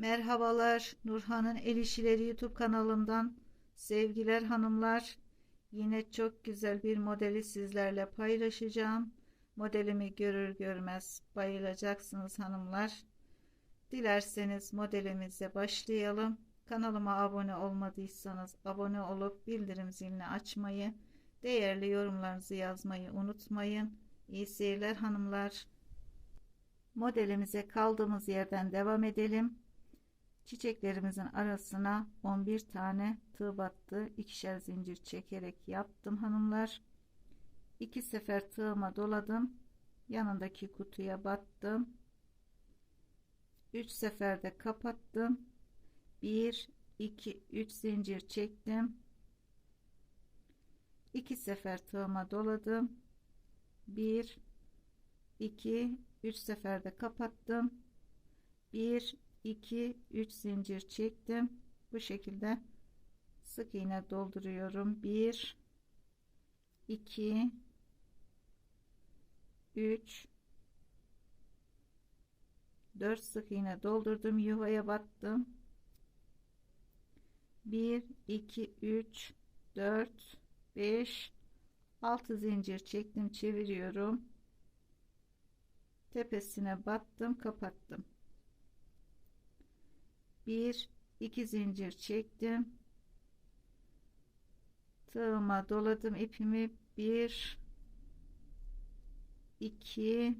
Merhabalar, Nurhan'ın El İşileri YouTube kanalından sevgiler hanımlar. Yine çok güzel bir modeli sizlerle paylaşacağım. Modelimi görür görmez bayılacaksınız hanımlar. Dilerseniz modelimize başlayalım. Kanalıma abone olmadıysanız abone olup bildirim zilini açmayı, değerli yorumlarınızı yazmayı unutmayın. İyi seyirler hanımlar. Modelimize kaldığımız yerden devam edelim. Çiçeklerimizin arasına 11 tane tığ battı. ikişer zincir çekerek yaptım hanımlar. İki sefer tığıma doladım. Yanındaki kutuya battım. 3 seferde kapattım. 1 2 3 zincir çektim. 2 sefer tığıma doladım. 1 2 3 seferde kapattım. 1 2 3 zincir çektim. Bu şekilde sık iğne dolduruyorum. 1 2 3 4 sık iğne doldurdum yuvaya battım 1 2 3 4 5 6 zincir çektim çeviriyorum. Tepesine battım kapattım bir iki zincir çektim. Tığıma doladım ipimi. Bir iki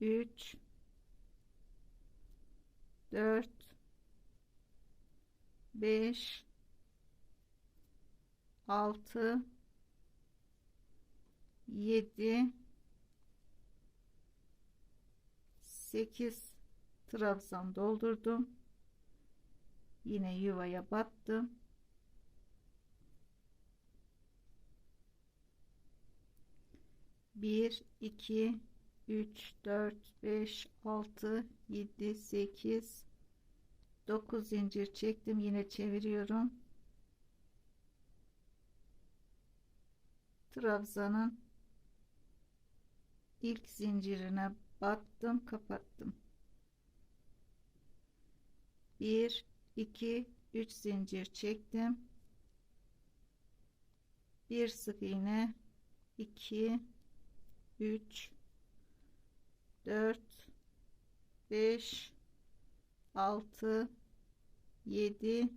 üç dört beş altı yedi sekiz trabzan doldurdum. Yine yuvaya battım. Bir iki üç dört beş altı yedi sekiz dokuz zincir çektim. Yine çeviriyorum. Trabzanın ilk zincirine battım kapattım 1 2 3 zincir çektim. Bir sık iğne. 2 3 4 5 6 7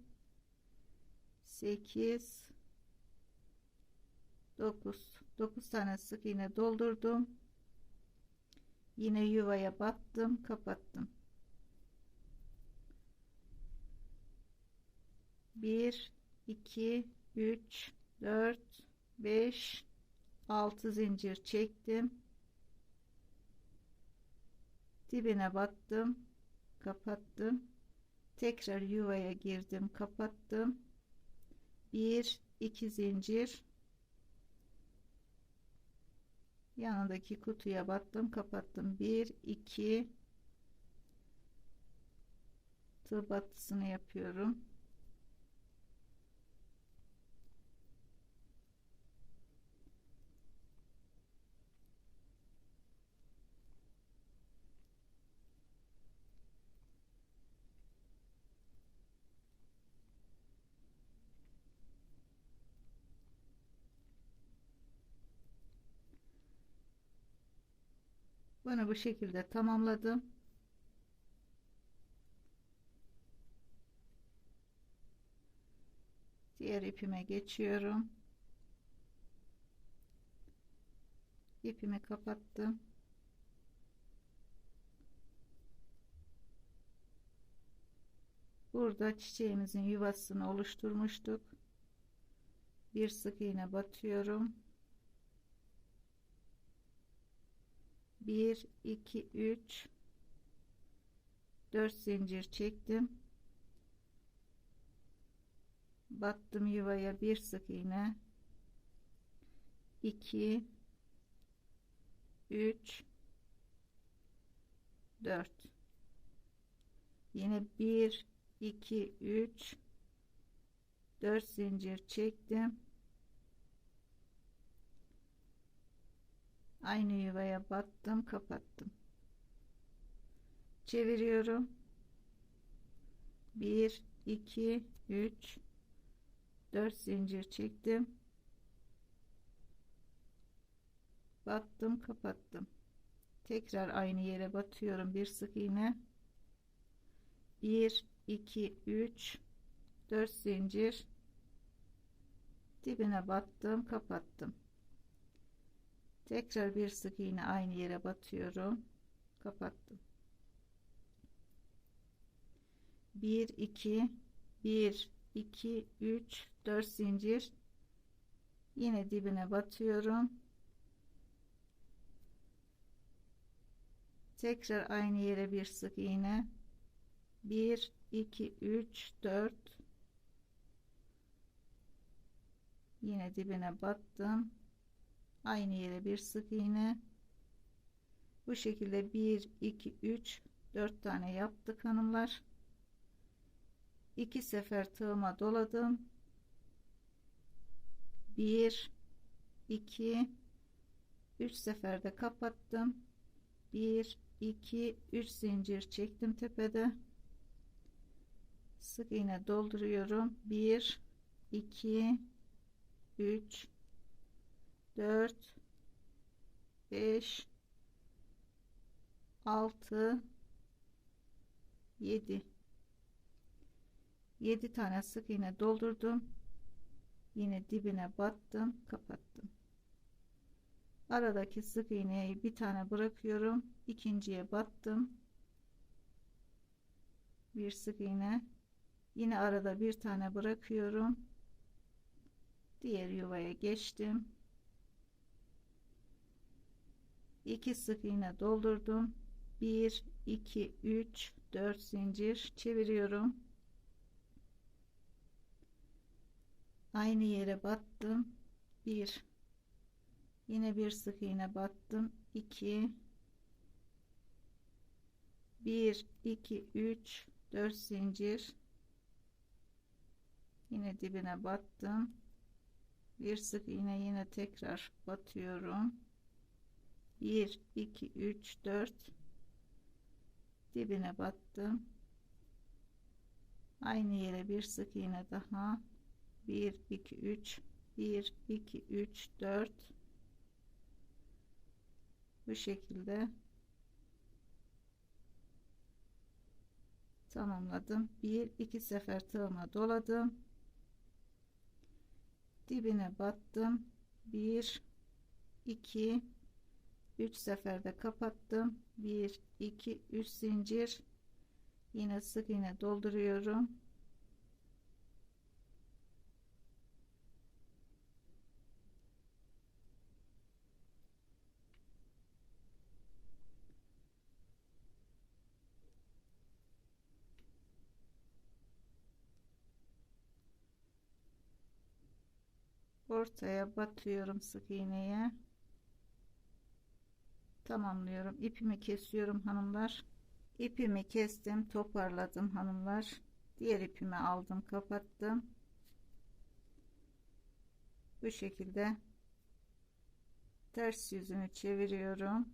8 9 9 tane sık iğne doldurdum. Yine yuvaya battım kapattım 1 2 3 4 5 6 zincir çektim. Dibine battım kapattım. Tekrar yuvaya girdim kapattım. 1 2 zincir. Yanındaki kutuya battım kapattım. 1 2 tığ battısını yapıyorum Bunu bu şekilde tamamladım. Diğer ipime geçiyorum. İpimi kapattım. Burada çiçeğimizin yuvasını oluşturmuştuk. Bir sık iğne batıyorum. 1 2 3 4 zincir çektim. Battım yuvaya bir sık iğne. 2 3 4 yine 1 2 3 4 zincir çektim aynı yuvaya battım kapattım. Çeviriyorum. 1 2 3 4 zincir çektim. Battım kapattım. Tekrar aynı yere batıyorum bir sık iğne. 1 2 3 4 zincir. Dibine battım kapattım tekrar bir sık iğne aynı yere batıyorum. Kapattım. 1 2 1 2 3 4 zincir. Yine dibine batıyorum. Tekrar aynı yere bir sık iğne. 1 2 3 4 yine dibine battım aynı yere bir sık iğne. Bu şekilde 1 2 3 4 tane yaptık hanımlar. İki sefer tığıma doladım. 1 2 3 seferde kapattım. 1 2 3 zincir çektim tepede. Sık iğne dolduruyorum. 1 2 3 4 5 6 7 7 tane sık iğne doldurdum. Yine dibine battım kapattım. Aradaki sık iğneyi bir tane bırakıyorum. İkinciye battım. Bir sık iğne. Yine arada bir tane bırakıyorum. Diğer yuvaya geçtim 2 sık iğne doldurdum. 1 2 3 4 zincir çeviriyorum. Aynı yere battım. 1 yine bir sık iğne battım. 2 1 2 3 4 zincir. Yine dibine battım. Bir sık iğne yine tekrar batıyorum 1 2 3 4 dibine battım. Aynı yere bir sık iğne daha. 1 2 3 1 2 3 4 bu şekilde tamamladım. Bir iki sefer tığıma doladım. Dibine battım. 1 2 3 seferde kapattım. 1 2 3 zincir. Yine sık iğne dolduruyorum. Ortaya batıyorum sık iğneye tamamlıyorum. İpimi kesiyorum hanımlar. İpimi kestim toparladım hanımlar. Diğer ipimi aldım kapattım. Bu şekilde ters yüzünü çeviriyorum.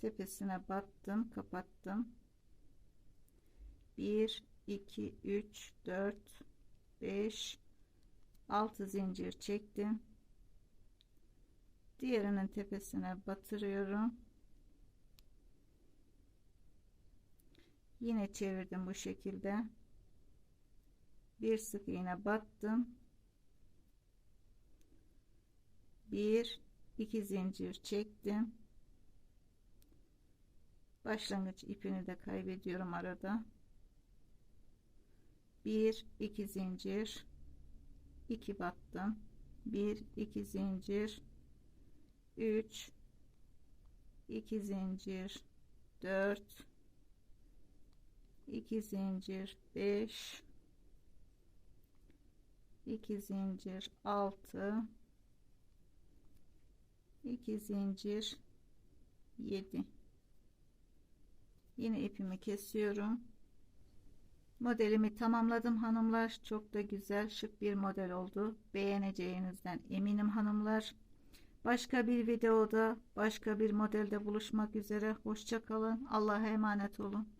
Tepesine battım kapattım. 1 2 3 4 5 6 zincir çektim diğerinin tepesine batırıyorum. Yine çevirdim bu şekilde. Bir sık iğne battım. Bir iki zincir çektim. Başlangıç ipini de kaybediyorum arada. Bir iki zincir. 2 battım. 1 2 zincir 3 2 zincir. 4 2 zincir. 5 2 zincir. 6 2 zincir. 7 yine ipimi kesiyorum. Modelimi tamamladım hanımlar. Çok da güzel şık bir model oldu. Beğeneceğinizden eminim hanımlar. Başka bir videoda, başka bir modelde buluşmak üzere. Hoşça kalın. Allah'a emanet olun.